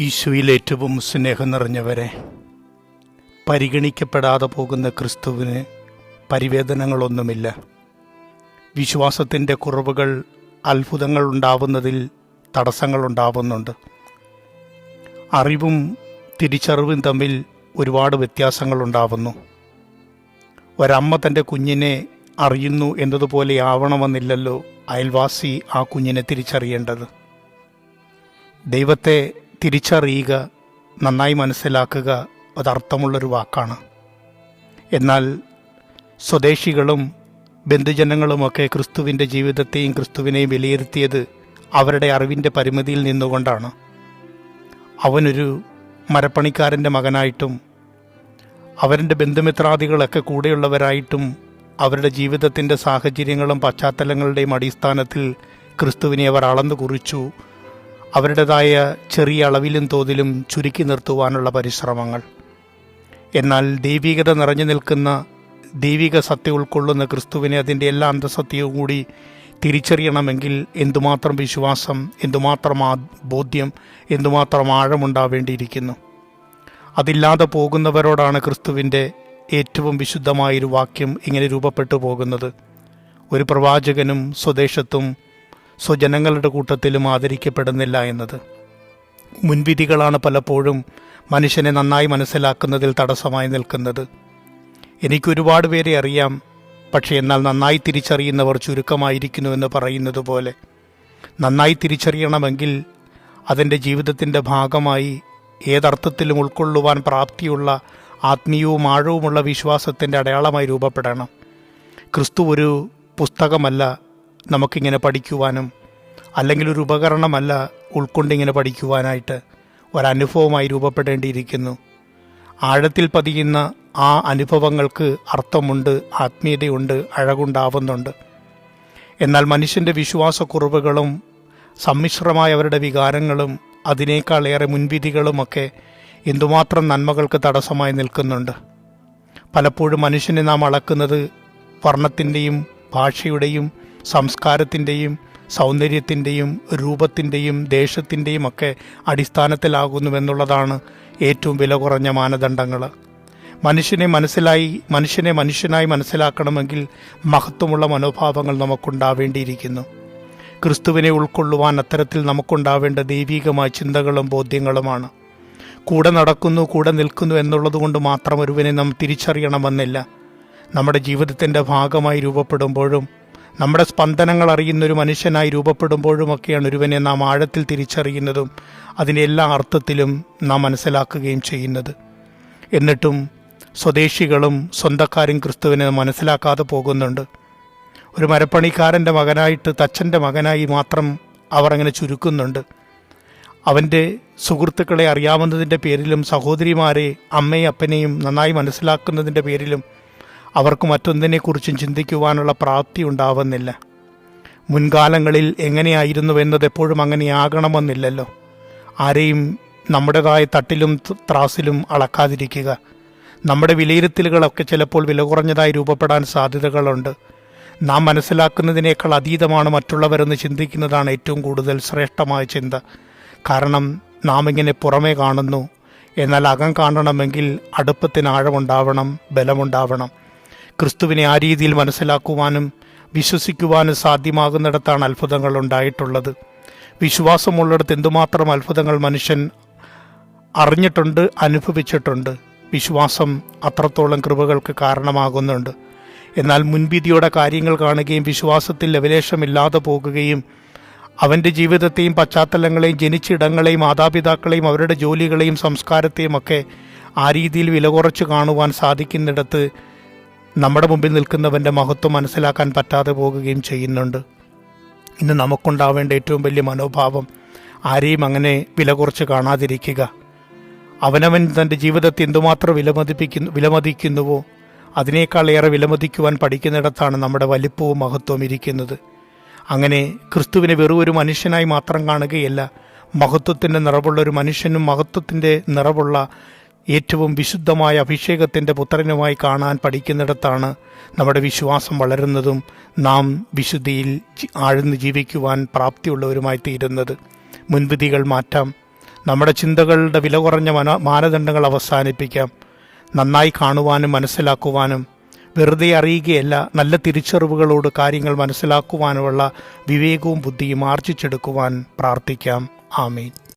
ഈശോയിൽ ഏറ്റവും സ്നേഹം നിറഞ്ഞവരെ പരിഗണിക്കപ്പെടാതെ പോകുന്ന ക്രിസ്തുവിന് പരിവേദനങ്ങളൊന്നുമില്ല. വിശ്വാസത്തിന്റെ കുറവുകൾ അത്ഭുതങ്ങൾ ഉണ്ടാവുന്നതിൽ തടസ്സങ്ങൾ ഉണ്ടാവുന്നുണ്ട്. അറിവും തിരിച്ചറിവും തമ്മിൽ ഒരുപാട് വ്യത്യാസങ്ങൾ ഉണ്ടാവുന്നു. ഒരമ്മ തന്റെ കുഞ്ഞിനെ അറിയുന്നു എന്നതുപോലെ ആവണമെന്നില്ലല്ലോ അയൽവാസി ആ കുഞ്ഞിനെ തിരിച്ചറിയേണ്ടത്. ദൈവത്തെ തിരിച്ചറിയുക നന്നായി മനസ്സിലാക്കുക അതർത്ഥമുള്ളൊരു വാക്കാണ്. എന്നാൽ സ്വദേശികളും ബന്ധുജനങ്ങളുമൊക്കെ ക്രിസ്തുവിന്റെ ജീവിതത്തെയും ക്രിസ്തുവിനെയും വിലയിരുത്തിയത് അവരുടെ അറിവിന്റെ പരിമിതിയിൽ നിന്നുകൊണ്ടാണ്. അവനൊരു മരപ്പണിക്കാരന്റെ മകനായിട്ടും അവരുടെ ബന്ധുമിത്രാദികളൊക്കെ കൂടെയുള്ളവരായിട്ടും അവരുടെ ജീവിതത്തിന്റെ സാഹചര്യങ്ങളും പശ്ചാത്തലങ്ങളുടെയും അടിസ്ഥാനത്തിൽ ക്രിസ്തുവിനെ അവർ അളന്നു കുറിച്ചു അവരുടേതായ ചെറിയ അളവിലും തോതിലും ചുരുക്കി നിർത്തുവാനുള്ള പരിശ്രമങ്ങൾ. എന്നാൽ ദൈവികത നിറഞ്ഞു നിൽക്കുന്ന ദൈവിക സത്യം ഉൾക്കൊള്ളുന്ന ക്രിസ്തുവിനെ അതിന്റെ എല്ലാ അന്തസത്യവും കൂടി തിരിച്ചറിയണമെങ്കിൽ എന്തുമാത്രം വിശ്വാസം എന്തുമാത്രം ആ ബോധ്യം എന്തുമാത്രം ആഴമുണ്ടാവേണ്ടിയിരിക്കുന്നു. അതില്ലാതെ പോകുന്നവരോടാണ് ക്രിസ്തുവിന്റെ ഏറ്റവും വിശുദ്ധമായൊരു വാക്യം ഇങ്ങനെ രൂപപ്പെട്ടു പോകുന്നത്. ഒരു പ്രവാചകനും സ്വദേശത്തും സ്വജനങ്ങളുടെ കൂട്ടത്തിലും ആദരിക്കപ്പെടുന്നില്ല എന്നത്. മുൻവിധികളാണ് പലപ്പോഴും മനുഷ്യനെ നന്നായി മനസ്സിലാക്കുന്നതിൽ തടസ്സമായി നിൽക്കുന്നത്. എനിക്കൊരുപാട് പേരെ അറിയാം പക്ഷേ എന്നാൽ നന്നായി തിരിച്ചറിയുന്നവർ ചുരുക്കമായിരിക്കുന്നുവെന്ന് പറയുന്നത് പോലെ. നന്നായി തിരിച്ചറിയണമെങ്കിൽ അതിന്റെ ജീവിതത്തിന്റെ ഭാഗമായി ഏതർത്ഥത്തിലും ഉൾക്കൊള്ളുവാൻ പ്രാപ്തിയുള്ള ആത്മീയവും ആഴവുമുള്ള വിശ്വാസത്തിന്റെ അടയാളമായി രൂപപ്പെടണം. ക്രിസ്തു ഒരു പുസ്തകമല്ല നമുക്കിങ്ങനെ പഠിക്കുവാനും അല്ലെങ്കിൽ ഒരു ഉപകരണമല്ല ഉൾക്കൊണ്ടിങ്ങനെ പഠിക്കുവാനായിട്ട് ഒരനുഭവമായി രൂപപ്പെടേണ്ടിയിരിക്കുന്നു. ആഴത്തിൽ പതിയുന്ന ആ അനുഭവങ്ങൾക്ക് അർത്ഥമുണ്ട് ആത്മീയതയുണ്ട് അഴകുണ്ടാവുന്നുണ്ട്. എന്നാൽ മനുഷ്യന്റെ വിശ്വാസക്കുറവുകളും സമ്മിശ്രമായ അവരുടെ വികാരങ്ങളും അതിനേക്കാൾ ഏറെ മുൻവിധികളുമൊക്കെ എന്തുമാത്രം നന്മകൾക്ക് തടസ്സമായി നിൽക്കുന്നുണ്ട്. പലപ്പോഴും മനുഷ്യനെ നാം അളക്കുന്നത് വർണത്തിന്റെയും ഭാഷയുടെയും സംസ്കാരത്തിന്റെയും സൗന്ദര്യത്തിന്റെയും രൂപത്തിന്റെയും ദേശത്തിന്റെയും ഒക്കെ അടിസ്ഥാനത്തിലാകുന്നുവെന്നുള്ളതാണ് ഏറ്റവും വില കുറഞ്ഞ മാനദണ്ഡങ്ങൾ. മനുഷ്യനെ മനസ്സിലായി മനുഷ്യനെ മനുഷ്യനായി മനസ്സിലാക്കണമെങ്കിൽ മഹത്വമുള്ള മനോഭാവങ്ങൾ നമുക്കുണ്ടാവേണ്ടിയിരിക്കുന്നു. ക്രിസ്തുവിനെ ഉൾക്കൊള്ളുവാൻ അത്തരത്തിൽ നമുക്കുണ്ടാവേണ്ട ദൈവികമായ ചിന്തകളും ബോധ്യങ്ങളുമാണ്. കൂടെ നടക്കുന്നു കൂടെ നിൽക്കുന്നു എന്നുള്ളതുകൊണ്ട് മാത്രം ഒരുവനെ നാം തിരിച്ചറിയണമെന്നില്ല. നമ്മുടെ ജീവിതത്തിന്റെ ഭാഗമായി രൂപപ്പെടുമ്പോഴും നമ്മുടെ സ്പന്ദനങ്ങൾ അറിയുന്ന ഒരു മനുഷ്യനായി രൂപപ്പെടുമ്പോഴുമൊക്കെയാണ് ഒരുവനെ നാം ആഴത്തിൽ തിരിച്ചറിയുന്നതും അതിന്റെ എല്ലാ അർത്ഥത്തിലും നാം മനസ്സിലാക്കുകയും ചെയ്യുന്നത്. എന്നിട്ടും സ്വദേശികളും സ്വന്തക്കാരും ക്രിസ്തുവിനെ മനസ്സിലാക്കാതെ പോകുന്നുണ്ട്. ഒരു മരപ്പണിക്കാരന്റെ മകനായിട്ട് തച്ചന്റെ മകനായി മാത്രം അവർ അങ്ങനെ ചുരുക്കുന്നുണ്ട്. അവന്റെ സുഹൃത്തുക്കളെ അറിയാവുന്നതിന്റെ പേരിലും സഹോദരിമാരെ അമ്മയും അപ്പനെയും നന്നായി മനസ്സിലാക്കുന്നതിന്റെ പേരിലും അവർക്ക് മറ്റൊന്നിനെക്കുറിച്ചും ചിന്തിക്കുവാനുള്ള പ്രാപ്തി ഉണ്ടാവുന്നില്ല. മുൻകാലങ്ങളിൽ എങ്ങനെയായിരുന്നു എന്നത് എപ്പോഴും അങ്ങനെയാകണമെന്നില്ലല്ലോ. ആരെയും നമ്മുടേതായ തട്ടിലും ത്രാസിലും അളക്കാതിരിക്കുക. നമ്മുടെ വിലയിരുത്തലുകളൊക്കെ ചിലപ്പോൾ വില കുറഞ്ഞതായി രൂപപ്പെടാൻ സാധ്യതകളുണ്ട്. നാം മനസ്സിലാക്കുന്നതിനേക്കാൾ അതീതമാണ് മറ്റുള്ളവരെന്ന് ചിന്തിക്കുന്നതാണ് ഏറ്റവും കൂടുതൽ ശ്രേഷ്ഠമായ ചിന്ത. കാരണം നാം ഇങ്ങനെ പുറമേ കാണുന്നു. എന്നാൽ അകം കാണണമെങ്കിൽ അടുപ്പത്തിന് ആഴമുണ്ടാവണം ബലമുണ്ടാവണം. ക്രിസ്തുവിനെ ആ രീതിയിൽ മനസ്സിലാക്കുവാനും വിശ്വസിക്കുവാനും സാധ്യമാകുന്നിടത്താണ് അത്ഭുതങ്ങൾ ഉണ്ടായിട്ടുള്ളത്. വിശ്വാസമുള്ളിടത്ത് എന്തുമാത്രം അത്ഭുതങ്ങൾ മനുഷ്യൻ അറിഞ്ഞിട്ടുണ്ട് അനുഭവിച്ചിട്ടുണ്ട്. വിശ്വാസം അത്രത്തോളം കൃപകൾക്ക് കാരണമാകുന്നുണ്ട്. എന്നാൽ മുൻവിധിയുടെ കാര്യങ്ങൾ കാണുകയും വിശ്വാസത്തിൽ ലവലേശമില്ലാതെ പോകുകയും അവന്റെ ജീവിതത്തെയും പശ്ചാത്തലങ്ങളെയും ജനിച്ചിടങ്ങളെയും മാതാപിതാക്കളെയും അവരുടെ ജോലികളെയും സംസ്കാരത്തെയും ഒക്കെ ആ രീതിയിൽ വില കുറച്ച് കാണുവാൻ സാധിക്കുന്നിടത്ത് നമ്മുടെ മുമ്പിൽ നിൽക്കുന്നവന്റെ മഹത്വം മനസ്സിലാക്കാൻ പറ്റാതെ പോകുകയും ചെയ്യുന്നുണ്ട്. ഇന്ന് നമുക്കുണ്ടാവേണ്ട ഏറ്റവും വലിയ മനോഭാവം ആരെയും അങ്ങനെ വില കുറച്ച് കാണാതിരിക്കുക. അവനവൻ തന്റെ ജീവിതത്തെ എന്തുമാത്രം വിലമതിപ്പിക്കുന്നു വിലമതിക്കുന്നുവോ അതിനേക്കാൾ ഏറെ വിലമതിക്കുവാൻ പഠിക്കുന്നിടത്താണ് നമ്മുടെ വലിപ്പവും മഹത്വവും ഇരിക്കുന്നത്. അങ്ങനെ ക്രിസ്തുവിനെ വെറും ഒരു മനുഷ്യനായി മാത്രം കാണുകയല്ല മഹത്വത്തിന്റെ നിറവുള്ള ഒരു മനുഷ്യനും മഹത്വത്തിന്റെ നിറവുള്ള ഏറ്റവും വിശുദ്ധമായ അഭിഷേകത്തിന്റെ പുത്രനുമായി കാണാൻ പഠിക്കുന്നിടത്താണ് നമ്മുടെ വിശ്വാസം വളരുന്നതും നാം വിശുദ്ധിയിൽ ആഴ്ന്ന് ജീവിക്കുവാൻ പ്രാപ്തിയുള്ളവരുമായി തീരുന്നത്. മുൻവിധികൾ മാറ്റാം. നമ്മുടെ ചിന്തകളുടെ വില കുറഞ്ഞ മന മാനദണ്ഡങ്ങൾ അവസാനിപ്പിക്കാം. നന്നായി കാണുവാനും മനസ്സിലാക്കുവാനും വെറുതെ അറിയുകയല്ല നല്ല തിരിച്ചറിവുകളോട് കാര്യങ്ങൾ മനസ്സിലാക്കുവാനുമുള്ള വിവേകവും ബുദ്ധിയും ആർജിച്ചെടുക്കുവാൻ പ്രാർത്ഥിക്കാം. ആമീൻ.